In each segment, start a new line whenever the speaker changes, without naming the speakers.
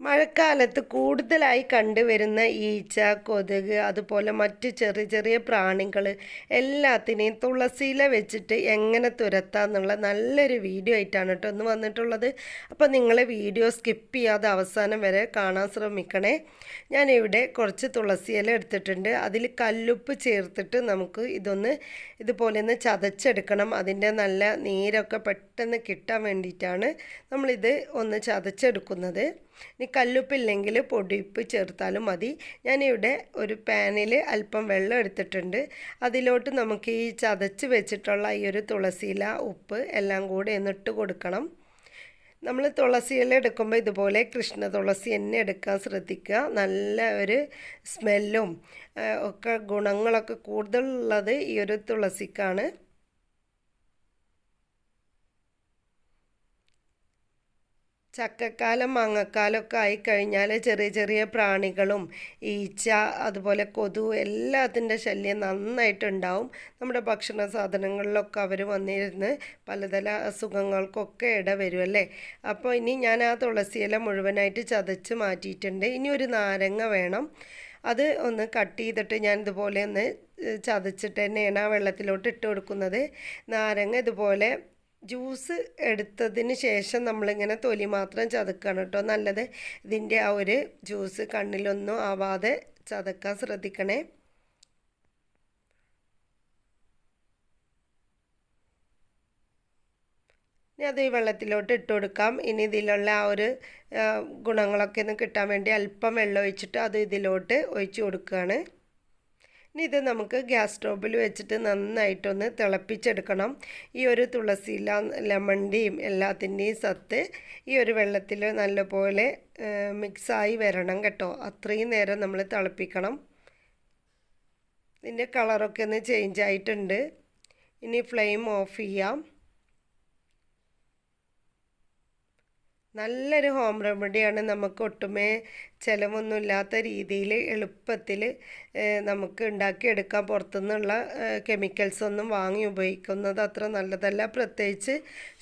മഴക്കാലത്ത് കൂടുതലായി കണ്ടുവരുന്ന ഈച്ച കൊതുക് അതുപോലെ മറ്റ് ചെറിയ ചെറിയ പ്രാണികൾ എല്ലാത്തിനെയും തുളസിയില വെച്ചിട്ട് എങ്ങനെ തുരത്താന്നുള്ള നല്ലൊരു വീഡിയോ ആയിട്ടാണ് കേട്ടോ ഒന്ന് വന്നിട്ടുള്ളത്. അപ്പോൾ നിങ്ങൾ വീഡിയോ സ്കിപ്പ് ചെയ്യാതെ അവസാനം വരെ കാണാൻ ശ്രമിക്കണേ. ഞാനിവിടെ കുറച്ച് തുളസിയില എടുത്തിട്ടുണ്ട്. അതിൽ കല്ലുപ്പ് ചേർത്തിട്ട് നമുക്ക് ഇതൊന്ന് ഇതുപോലെ ഒന്ന് ചതച്ചെടുക്കണം. അതിന്റെ നല്ല നീരൊക്കെ പെട്ടെന്ന് കിട്ടാൻ വേണ്ടിയിട്ടാണ് നമ്മളിത് ഒന്ന് ചതച്ചെടുക്കുന്നത്. ഇനി കല്ലുപ്പില്ലെങ്കിൽ പൊടിപ്പ് ചേർത്താലും മതി. ഞാനിവിടെ ഒരു പാനിൽ അല്പം വെള്ളം എടുത്തിട്ടുണ്ട്. അതിലോട്ട് നമുക്ക് ഈ ചതച്ച് വെച്ചിട്ടുള്ള ഈ ഒരു തുളസിയില ഉപ്പ് എല്ലാം കൂടി ഒന്നിട്ട് കൊടുക്കണം. നമ്മൾ തുളസിയില എടുക്കുമ്പോൾ ഇതുപോലെ കൃഷ്ണ തുളസി തന്നെ എടുക്കാൻ ശ്രദ്ധിക്കുക. നല്ല ഒരു സ്മെല്ലും ഒക്കെ ഗുണങ്ങളൊക്കെ കൂടുതലുള്ളത് ഈ ഒരു തുളസിക്കാണ്. ചക്കക്കാലം മാങ്ങക്കാലമൊക്കെ ആയിക്കഴിഞ്ഞാൽ ചെറിയ ചെറിയ പ്രാണികളും ഈച്ച അതുപോലെ കൊതു എല്ലാത്തിന്റെ ശല്യം നന്നായിട്ടുണ്ടാവും. നമ്മുടെ ഭക്ഷണ സാധനങ്ങളിലൊക്കെ അവർ വന്നിരുന്ന് പലതര അസുഖങ്ങൾക്കൊക്കെ ഇടവരും അല്ലേ? അപ്പോൾ ഇനി ഞാൻ ആ തുളസിയില മുഴുവനായിട്ട് ചതച്ച് മാറ്റിയിട്ടുണ്ട്. ഇനി ഒരു നാരങ്ങ വേണം. അത് ഒന്ന് കട്ട് ചെയ്തിട്ട് ഞാൻ ഇതുപോലെ ഒന്ന് ചതച്ചിട്ട് തന്നെയാണ് ആ വെള്ളത്തിലോട്ട് ഇട്ട് കൊടുക്കുന്നത്. നാരങ്ങ ഇതുപോലെ ജ്യൂസ് എടുത്തതിന് ശേഷം നമ്മളിങ്ങനെ തൊലി മാത്രം ചതക്കണം കേട്ടോ. നല്ലത് ഇതിന്റെ ആ ഒരു ജ്യൂസ് കണ്ണിലൊന്നും ആവാതെ ചതക്കാൻ ശ്രദ്ധിക്കണേ. ഇനി അത് ഈ വെള്ളത്തിലോട്ട് ഇട്ട് കൊടുക്കാം. ഇനി ഇതിലുള്ള ആ ഒരു ഗുണങ്ങളൊക്കെ ഒന്ന് കിട്ടാൻ വേണ്ടി അല്പം വെള്ളം ഒഴിച്ചിട്ട് അത് ഇതിലോട്ട് ഒഴിച്ചു കൊടുക്കുകയാണ്. ഇനി ഇത് നമുക്ക് ഗ്യാസ് സ്റ്റോവിൽ വെച്ചിട്ട് നന്നായിട്ടൊന്ന് തിളപ്പിച്ചെടുക്കണം. ഈ ഒരു തുളസിയില ലെമണിന്റെയും എല്ലാത്തിന്റെയും സത്ത് ഈ ഒരു വെള്ളത്തിൽ നല്ലപോലെ മിക്സായി വരണം കേട്ടോ. അത്രയും നേരം നമ്മൾ തിളപ്പിക്കണം. ഇതിന്റെ കളറൊക്കെ ഒന്ന് ചേഞ്ച് ആയിട്ടുണ്ട്. ഇനി ഫ്ലെയിം ഓഫ് ചെയ്യാം. നല്ലൊരു ഹോം റെമഡിയാണ് നമുക്ക് ഒട്ടുമേ ചിലവൊന്നുമില്ലാത്ത രീതിയിൽ എളുപ്പത്തിൽ നമുക്ക് ഉണ്ടാക്കിയെടുക്കാൻ പുറത്തുനിന്നുള്ള കെമിക്കൽസ് ഒന്നും വാങ്ങി ഉപയോഗിക്കുന്നത് അത്ര നല്ലതല്ല. പ്രത്യേകിച്ച്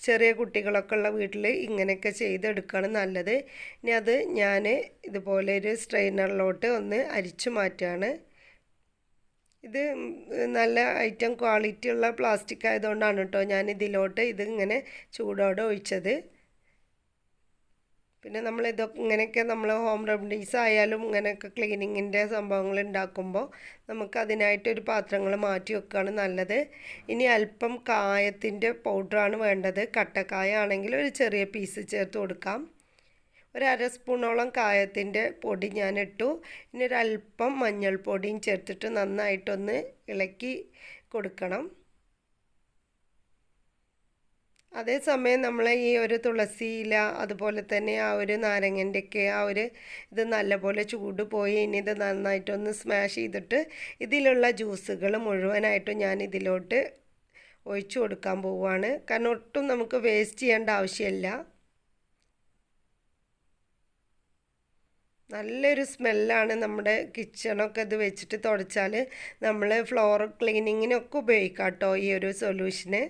ചെറിയ കുട്ടികളൊക്കെ ഉള്ള വീട്ടിൽ ഇങ്ങനെയൊക്കെ ചെയ്തെടുക്കുകയാണ് നല്ലത്. ഇനി അത് ഞാൻ ഇതുപോലെ ഒരു സ്ട്രെയിനറിലോട്ട് ഒന്ന് അരിച്ചു മാറ്റുകയാണ്. ഇത് നല്ല ഐറ്റം ക്വാളിറ്റി ഉള്ള പ്ലാസ്റ്റിക് ആയതുകൊണ്ടാണ് കേട്ടോ ഞാൻ ഇതിലോട്ട് ഇത് ഇങ്ങനെ ചൂടോടെ ഒഴിച്ചത്. പിന്നെ നമ്മൾ ഇതൊക്കെ ഇങ്ങനെയൊക്കെ നമ്മൾ ഹോം റെമഡീസ് ആയാലും ഇങ്ങനെയൊക്കെ ക്ലീനിങ്ങിന്റെ സംഭവങ്ങൾ ഉണ്ടാക്കുമ്പോൾ നമുക്ക് അതിനായിട്ടൊരു പാത്രങ്ങൾ മാറ്റി വെക്കുകയാണ് നല്ലത്. ഇനി അല്പം കായത്തിന്റെ പൗഡറാണ് വേണ്ടത്. കട്ടക്കായ ആണെങ്കിൽ ഒരു ചെറിയ പീസ് ചേർത്ത് കൊടുക്കാം. ഒരു അര സ്പൂണോളം കായത്തിന്റെ പൊടി ഞാൻ ഇട്ടു ഇനി ഒരല്പം മഞ്ഞൾപ്പൊടിയും ചേർത്തിട്ട് നന്നായിട്ടൊന്ന് ഇളക്കി കൊടുക്കണം. അതേസമയം നമ്മൾ ഈ ഒരു തുളസി ഇല അതുപോലെ തന്നെ ആ ഒരു നാരങ്ങന്റെയൊക്കെ ആ ഒരു ഇത് നല്ലപോലെ ചൂട് പോയി ഇനി ഇത് നന്നായിട്ടൊന്ന് സ്മാഷ് ചെയ്തിട്ട് ഇതിലുള്ള ജ്യൂസുകൾ മുഴുവനായിട്ടും ഞാൻ ഇതിലോട്ട് ഒഴിച്ചു കൊടുക്കാൻ പോവുകയാണ്. കാരണം ഒട്ടും നമുക്ക് വേസ്റ്റ് ചെയ്യേണ്ട ആവശ്യമില്ല. നല്ലൊരു സ്മെല്ലാണ് നമ്മുടെ കിച്ചണൊക്കെ ഇത് വെച്ചിട്ട് തുടച്ചാൽ നമ്മൾ ഫ്ലോർ ക്ലീനിങ്ങിനൊക്കെ ഉപയോഗിക്കാം കേട്ടോ ഈ ഒരു സൊല്യൂഷന്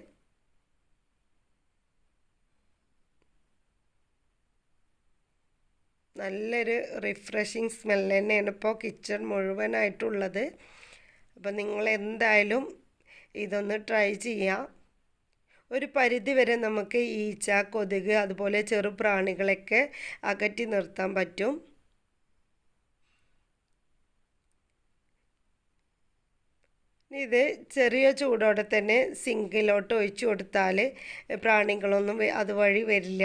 നല്ലൊരു റിഫ്രഷിങ് സ്മെല്ല് തന്നെയാണ് ഇപ്പോൾ കിച്ചൺ മുഴുവനായിട്ടുള്ളത്. അപ്പോൾ നിങ്ങൾ എന്തായാലും ഇതൊന്ന് ട്രൈ ചെയ്യാം. ഒരു പരിധി വരെ നമുക്ക് ഈച്ച കൊതുക് അതുപോലെ ചെറു പ്രാണികളൊക്കെ അകറ്റി നിർത്താൻ പറ്റും. ഇത് ചെറിയ ചൂടോടെ തന്നെ സിങ്കിലോട്ട് ഒഴിച്ചു കൊടുത്താൽ പ്രാണികളൊന്നും അതുവഴി വരില്ല.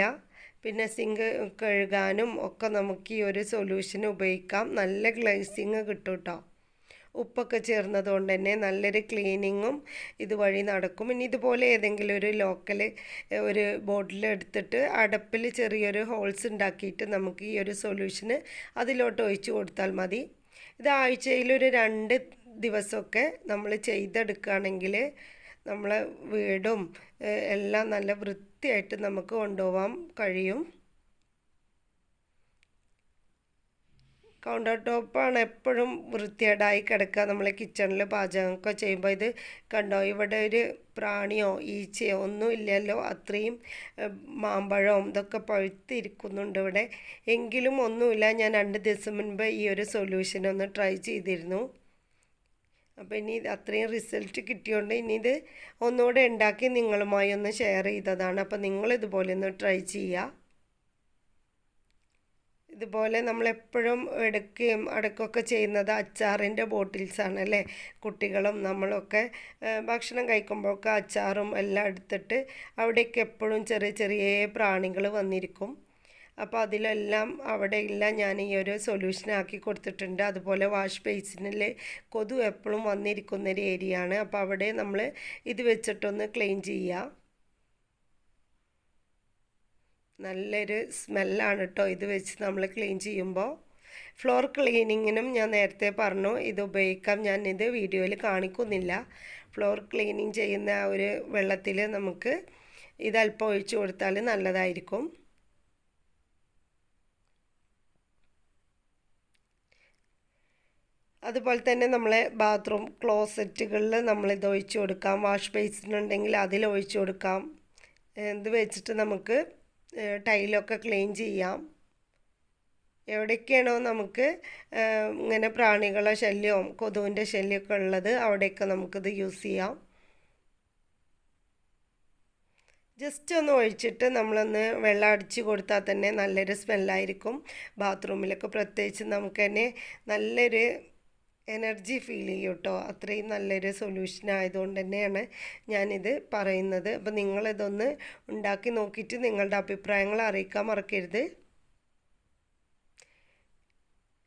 പിന്നെ സിങ്ക് കഴുകാനും ഒക്കെ നമുക്ക് ഈ ഒരു സൊല്യൂഷൻ ഉപയോഗിക്കാം. നല്ല ഗ്ലേസിങ് കിട്ടും കേട്ടോ ഉപ്പൊക്കെ ചേർന്നതുകൊണ്ട് തന്നെ നല്ലൊരു ക്ലീനിങ്ങും ഇതുവഴി നടക്കും. ഇനി ഇതുപോലെ ഏതെങ്കിലും ഒരു ലോക്കൽ ഒരു ബോട്ടിൽ എടുത്തിട്ട് അടപ്പിൽ ചെറിയൊരു ഹോൾസ് ഉണ്ടാക്കിയിട്ട് നമുക്ക് ഈ ഒരു സൊല്യൂഷന് അതിലോട്ട് ഒഴിച്ചു കൊടുത്താൽ മതി. ഇത് ആഴ്ചയിൽ ഒരു രണ്ട് ദിവസമൊക്കെ നമ്മൾ ചെയ്തെടുക്കുകയാണെങ്കിൽ നമ്മളെ വീടും എല്ലാം നല്ല വൃത്തിയായിട്ട് നമുക്ക് കൊണ്ടുപോകാൻ കഴിയും. കൗണ്ടർ ടോപ്പാണ് എപ്പോഴും വൃത്തികേടായി കിടക്കുക. നമ്മൾ കിച്ചണിൽ പാചകമൊക്കെ ചെയ്യുമ്പോൾ ഇത് കണ്ടോ? ഇവിടെ ഒരു പ്രാണിയോ ഈച്ചയോ ഒന്നും ഇല്ലല്ലോ. അത്രയും മാമ്പഴവും ഇതൊക്കെ പഴുത്തിരിക്കുന്നുണ്ട് ഇവിടെ. എങ്കിലും ഒന്നുമില്ല. ഞാൻ രണ്ട് ദിവസം മുൻപ് ഈ ഒരു സൊല്യൂഷൻ ഒന്ന് ട്രൈ ചെയ്തിരുന്നു. അപ്പോൾ ഇനി അത്രയും റിസൾട്ട് കിട്ടിയോണ്ട് ഇനി ഇത് ഒന്നുകൂടെ ഉണ്ടാക്കി നിങ്ങളുമായി ഒന്ന് ഷെയർ ചെയ്തതാണ്. അപ്പോൾ നിങ്ങൾ ഇതുപോലെ ഒന്ന് ട്രൈ ചെയ്യുക ഇതുപോലെ നമ്മളെപ്പോഴും എടുക്കുകയും അടക്കുകയൊക്കെ ചെയ്യുന്നത് അച്ചാറിന്റെ ബോട്ടിൽസാണ് അല്ലേ? കുട്ടികളും നമ്മളൊക്കെ ഭക്ഷണം കഴിക്കുമ്പോഴൊക്കെ അച്ചാറും എല്ലാം എടുത്തിട്ട് അവിടേക്ക് എപ്പോഴും ചെറിയ ചെറിയ പ്രാണികൾ വന്നിരിക്കും. അപ്പോൾ അതിലെല്ലാം അവിടെയെല്ലാം ഞാൻ ഈ ഒരു സൊല്യൂഷൻ ആക്കി കൊടുത്തിട്ടുണ്ട്. അതുപോലെ വാഷ് ബേസിനിൽ കൊതു എപ്പോഴും വന്നിരിക്കുന്ന ഒരു ഏരിയ ആണ്. അപ്പോൾ അവിടെ നമ്മൾ ഇത് വെച്ചിട്ടൊന്ന് ക്ലീൻ ചെയ്യുക നല്ലൊരു സ്മെല്ലാണ് കേട്ടോ ഇത് വെച്ച് നമ്മൾ ക്ലീൻ ചെയ്യുമ്പോൾ ഫ്ലോർ ക്ലീനിങ്ങിനും ഞാൻ നേരത്തെ പറഞ്ഞു ഇത് ഉപയോഗിക്കാം. ഞാൻ ഇത് വീഡിയോയിൽ കാണിക്കുന്നില്ല. ഫ്ലോർ ക്ലീനിങ് ചെയ്യുന്ന ആ ഒരു വെള്ളത്തിൽ നമുക്ക് ഇത് അല്പം ഒഴിച്ചു കൊടുത്താൽ നല്ലതായിരിക്കും. അതുപോലെ തന്നെ നമ്മളെ ബാത്റൂം ക്ലോസറ്റുകളിൽ നമ്മളിത് ഒഴിച്ചു കൊടുക്കാം. വാഷ് ബേസിനുണ്ടെങ്കിൽ അതിൽ ഒഴിച്ചു കൊടുക്കാം. എന്ത് വെച്ചിട്ട് നമുക്ക് ടൈലൊക്കെ ക്ലീൻ ചെയ്യാം. എവിടെയൊക്കെയാണോ നമുക്ക് ഇങ്ങനെ പ്രാണികളെ ശല്യവും കൊതുവിന്റെ ശല്യമൊക്കെ ഉള്ളത് അവിടെയൊക്കെ നമുക്കിത് യൂസ് ചെയ്യാം. ജസ്റ്റ് ഒന്ന് ഒഴിച്ചിട്ട് നമ്മളൊന്ന് വെള്ളം അടിച്ച് കൊടുത്താൽ തന്നെ നല്ലൊരു സ്മെല്ലായിരിക്കും. ബാത്റൂമിലൊക്കെ പ്രത്യേകിച്ച് നമുക്ക് തന്നെ നല്ലൊരു എനർജി ഫീൽ ചെയ്യും കേട്ടോ അത്രയും നല്ലൊരു സൊല്യൂഷൻ ആയതുകൊണ്ട് തന്നെയാണ് ഞാനിത് പറയുന്നത്. അപ്പോൾ നിങ്ങളിതൊന്ന് ഉണ്ടാക്കി നോക്കിയിട്ട് നിങ്ങളുടെ അഭിപ്രായങ്ങൾ അറിയിക്കാൻ മറക്കരുത്.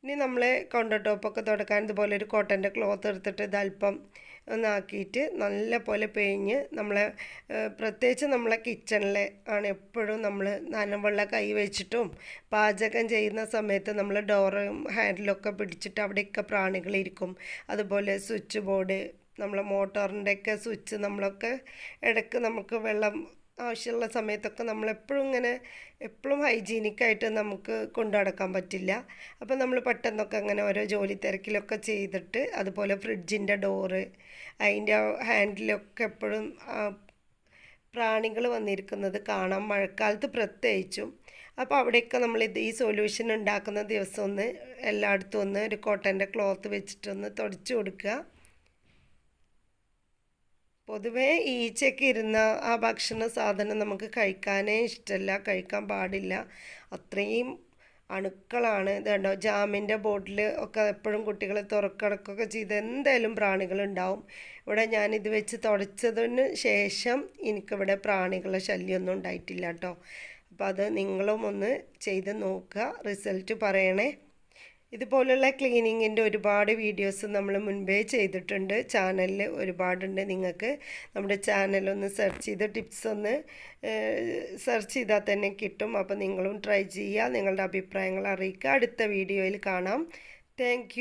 ഇനി നമ്മൾ കൗണ്ടർ ടോപ്പൊക്കെ തുടക്കാൻ ഇതുപോലെ ഒരു കോട്ടന്റെ ക്ലോത്ത് എടുത്തിട്ട് ഇതൽപ്പം ഒന്നാക്കിയിട്ട് നല്ല പോലെ പിഴിഞ്ഞ് നമ്മളെ പ്രത്യേകിച്ച് നമ്മളെ കിച്ചണിൽ ആണ് എപ്പോഴും നമ്മൾ നനവെള്ള കൈ വെച്ചിട്ടും പാചകം ചെയ്യുന്ന സമയത്ത് നമ്മൾ ഡോറും ഹാൻഡിലൊക്കെ പിടിച്ചിട്ട് അവിടെയൊക്കെ പ്രാണികളിരിക്കും അതുപോലെ സ്വിച്ച് ബോർഡ് നമ്മളെ മോട്ടോറിന്റെയൊക്കെ സ്വിച്ച് നമ്മളൊക്കെ ഇടയ്ക്ക് നമുക്ക് വെള്ളം ആവശ്യമുള്ള സമയത്തൊക്കെ നമ്മളെപ്പോഴും ഇങ്ങനെ എപ്പോഴും ഹൈജീനിക്കായിട്ട് നമുക്ക് കൊണ്ടു നടക്കാൻ പറ്റില്ല. അപ്പം നമ്മൾ പെട്ടെന്നൊക്കെ അങ്ങനെ ഓരോ ജോലി തിരക്കിലൊക്കെ ചെയ്തിട്ട് അതുപോലെ ഫ്രിഡ്ജിന്റെ ഡോറ് അതിന്റെ ഹാൻഡിലൊക്കെ എപ്പോഴും പ്രാണികൾ വന്നിരിക്കുന്നത് കാണാം. മഴക്കാലത്ത് പ്രത്യേകിച്ചും. അപ്പോൾ അവിടെയൊക്കെ നമ്മൾ ഇത് ഈ സൊല്യൂഷൻ ഉണ്ടാക്കുന്ന ദിവസം ഒന്ന് എല്ലായിടത്തും ഒന്ന് ഒരു കോട്ടന്റെ ക്ലോത്ത് വെച്ചിട്ടൊന്ന് തുടച്ചു കൊടുക്കുക. പൊതുവേ ഈച്ചയ്ക്ക് ഇരുന്ന ആ ഭക്ഷണ സാധനം നമുക്ക് കഴിക്കാനേ ഇഷ്ടമല്ല കഴിക്കാൻ പാടില്ല. അത്രയും അണുക്കളാണ്. ഇത് കണ്ടോ? ജാമിന്റെ ബോട്ടിൽ ഒക്കെ എപ്പോഴും കുട്ടികൾ തുറക്കടക്കൊക്കെ ചെയ്ത് എന്തായാലും പ്രാണികളുണ്ടാവും. ഇവിടെ ഞാനിത് വെച്ച് തുടച്ചതിന് ശേഷം എനിക്കിവിടെ പ്രാണികളെ ശല്യമൊന്നും ഉണ്ടായിട്ടില്ല കേട്ടോ. അപ്പോൾ അത് നിങ്ങളും ഒന്ന് ചെയ്ത് നോക്കുക. റിസൾട്ട് പറയണേ. ഇതുപോലുള്ള ക്ലീനിങ്ങിന്റെ ഒരുപാട് വീഡിയോസ് നമ്മൾ മുൻപേ ചെയ്തിട്ടുണ്ട്. ചാനലിൽ ഒരുപാടുണ്ട്. നിങ്ങൾക്ക് നമ്മുടെ ചാനലൊന്ന് സെർച്ച് ചെയ്ത് ടിപ്സ് ഒന്ന് സെർച്ച് ചെയ്താൽ തന്നെ കിട്ടും. അപ്പോൾ നിങ്ങളും ട്രൈ ചെയ്യുക. നിങ്ങളുടെ അഭിപ്രായങ്ങൾ അറിയിക്കുക. അടുത്ത വീഡിയോയിൽ കാണാം. താങ്ക്